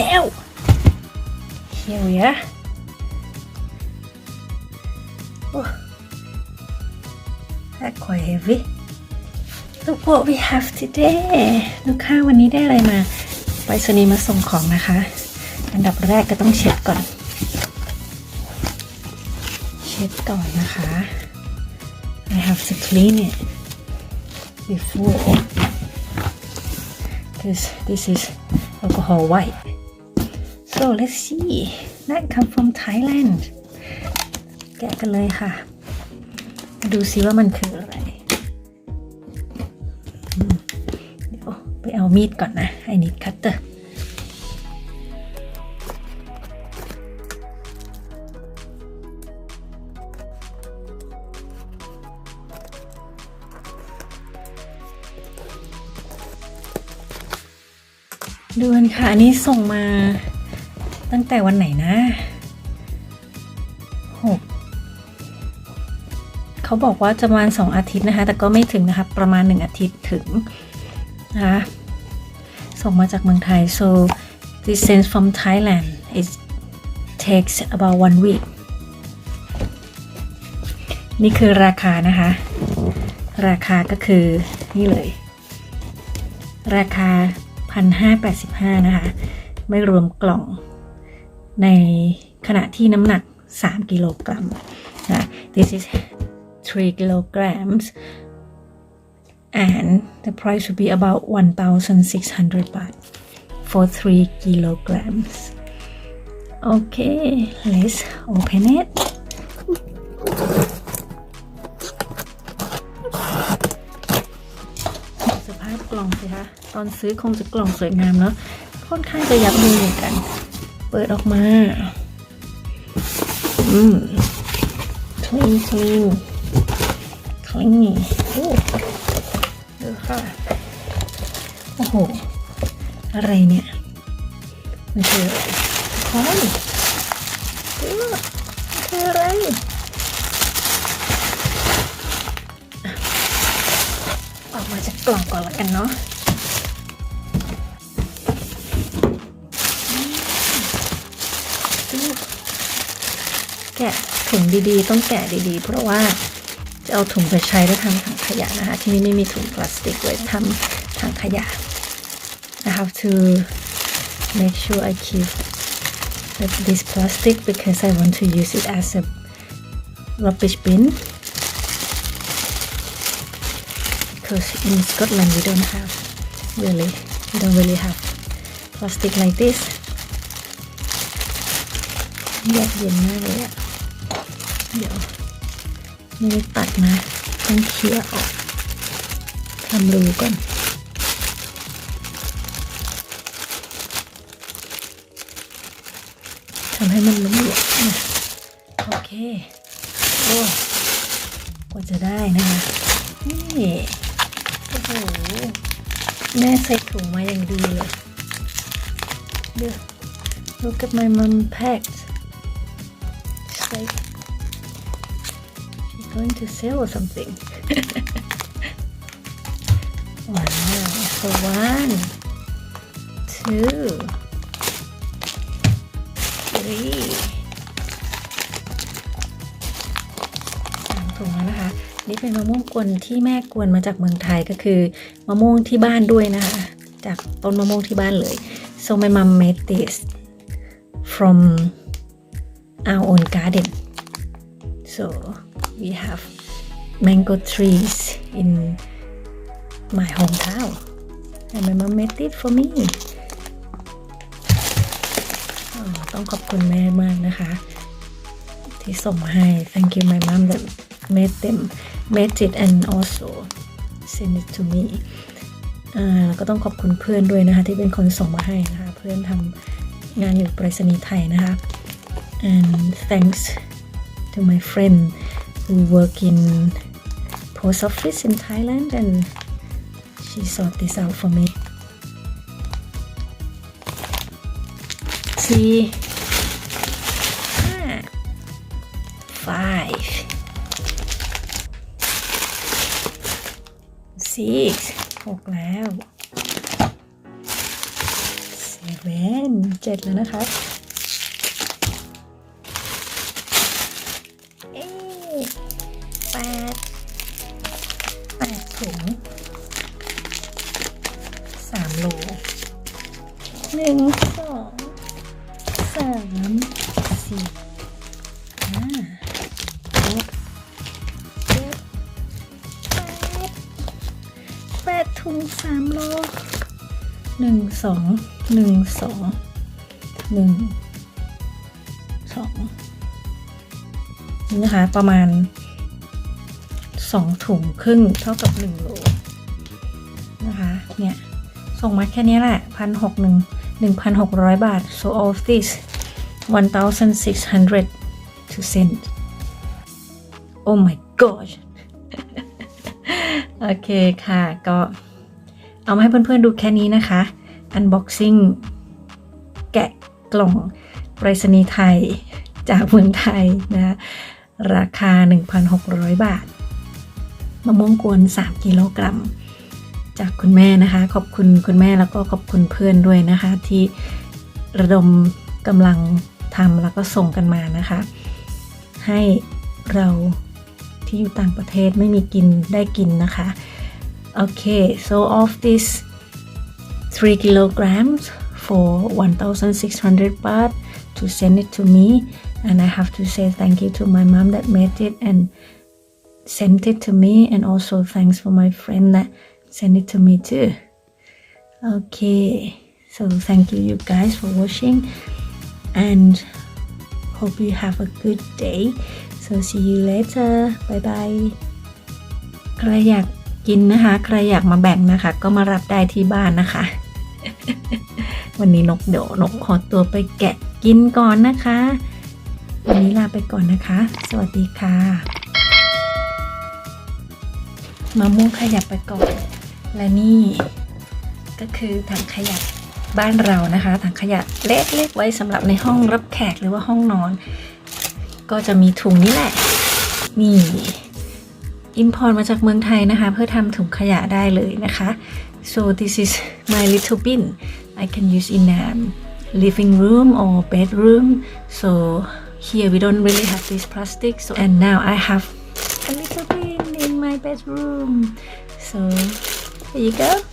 แล้ว here we are oh that's quite heavy look what we have today ลูกค้าวันนี้ได้อะไรมาไปรษณีมาส่งของนะคะ อันดับแรกก็ต้องเช็ดก่อน เช็ดก่อนนะคะ I have to clean it before because this is alcohol white so let's see that come from Thailand แกะกันเลยค่ะ ดูซิว่ามันคืออะไร เดี๋ยวไปเอามีดก่อนนะ I need cutter ดูกันค่ะ อันนี้ส่งมา ตั้งแต่วันไหนนะหกเขาบอกว่าจะประมาณสองอาทิตย์นะคะ แต่ก็ไม่ถึงนะคะ ประมาณหนึ่งอาทิตย์ถึงนะคะส่งมาจากเมืองไทย so this sent from Thailand it takes about one week นี่คือราคานะคะ ราคาก็คือนี่เลย ราคา 1,585 นะคะ ไม่รวมกล่อง ในขณะที่น้ำหนัก 3 กิโลกรัมนะ this is 3 kilograms and the price would be about 1,600 baht for 3 kilograms okay let's open it สภาพกล่องสิคะ ตอนซื้อคงจะกล่องสวยงามเนาะค่อนข้างจะยับมือเหมือนกัน เปิดออกมา อืม clean clean clean โอ้ดูค่ะ โอ้โห อะไรเนี่ย มันคืออะไรคอนเออมันคืออะไรออกมาจากกล่องก่อนละกันเนาะ แกะถุงดีๆ ต้องแกะดีๆ เพราะว่าจะเอาถุงไปใช้แล้วทำถังขยะนะคะ ที่นี่ไม่มีถุงพลาสติกไว้ทำถังขยะ I have to make sure I keep this plastic because I want to use it as a rubbish bin because in Scotland we don't have really we don't really have plastic like this แยกเย็นมากเลยอะ เดี๋ยวไม่ได้ตัดนะต้องเคลียร์ออกทำรูก่อนทำให้มันหลวมนะโอเคโอ้กว่าจะได้นะคะนี่โอ้โหแม่ใส่ถุงมาอย่างดีเลยเดี๋ยว look at my mom packed It's like going to sell something wow so one two three สามถุงแล้วนะคะ นี่เป็นมะม่วงกวนที่แม่กวนมาจากเมืองไทยก็คือมะม่วงที่บ้านด้วยนะคะ จากต้นมะม่วงที่บ้านเลย so my mom made this from our own garden so we have mango trees in my hometown and my mom made it for me ต้องขอบคุณแม่มากนะคะ ที่ส่งให้ thank you my mom that made them made it and also send it to me แล้วก็ต้องขอบคุณเพื่อนด้วยนะคะ ที่เป็นคนส่งมาให้นะคะ เพื่อนทำงานอยู่ไปรษณีย์ไทยนะคะ and thanks to my friend who work in post office in Thailand and she sort this out for me see ah, five six หกแล้ว seven เวนเจ็ดแล้วนะคะ เอ๊ะ แปดแปดถุงสามโลหนึ่งสองสามสี่ห้าหกเจ็ดแปดแปดถุงสามโลหนึ่งสองหนึ่งสองหนึ่งสอง นี่นะคะ ประมาณ 2 ถุงครึ่งเท่ากับ1โลนะคะ เนี่ย ส่งมาแค่นี้แหละพันหกหนึ่งหนึ่งพันหกร้อยบาท so all of this one thousand six hundred to send oh my gosh โอเคค่ะ ก็เอามาให้เพื่อนๆดูแค่นี้นะคะ unboxing แกะกล่องไปรษณีย์ไทยจากเมืองไทยนะ ราคา 1,600 บาท มะม่วงกวน 3 กิโลกรัม จากคุณแม่นะคะ ขอบคุณคุณแม่แล้วก็ขอบคุณเพื่อนด้วยนะคะ ที่ระดมกำลังทำแล้วก็ส่งกันมานะคะ ให้เราที่อยู่ต่างประเทศไม่มีกินได้กินนะคะ โอเค so of this 3 kilograms for 1,600 baht to send it to me and I have to say thank you to my mom that made it and sent it to me and also thanks for my friend that sent it to me too okay so thank you you guys for watching and hope you have a good day so see you later bye bye ใครอยากกินนะคะ ใครอยากมาแบ่งนะคะ ก็มารับได้ที่บ้านนะคะ วันนี้นกเดี๋ยวนกขอตัวไปแกะกินก่อนนะคะ วันนี้ลาไปก่อนนะคะ สวัสดีค่ะมะม่วงขยับไปก่อน และนี่ก็คือถังขยะบ้านเรานะคะ ถังขยะเล็กๆไว้สำหรับในห้องรับแขกหรือว่าห้องนอน ก็จะมีถุงนี้แหละ นี่อิมพอร์ตมาจากเมืองไทยนะคะ เพื่อทำถุงขยะได้เลยนะคะ so this is my little bin I can use in um, living room or bedroom. So here we don't really have this plastic. So and now I have a little bin in my bedroom. So there you go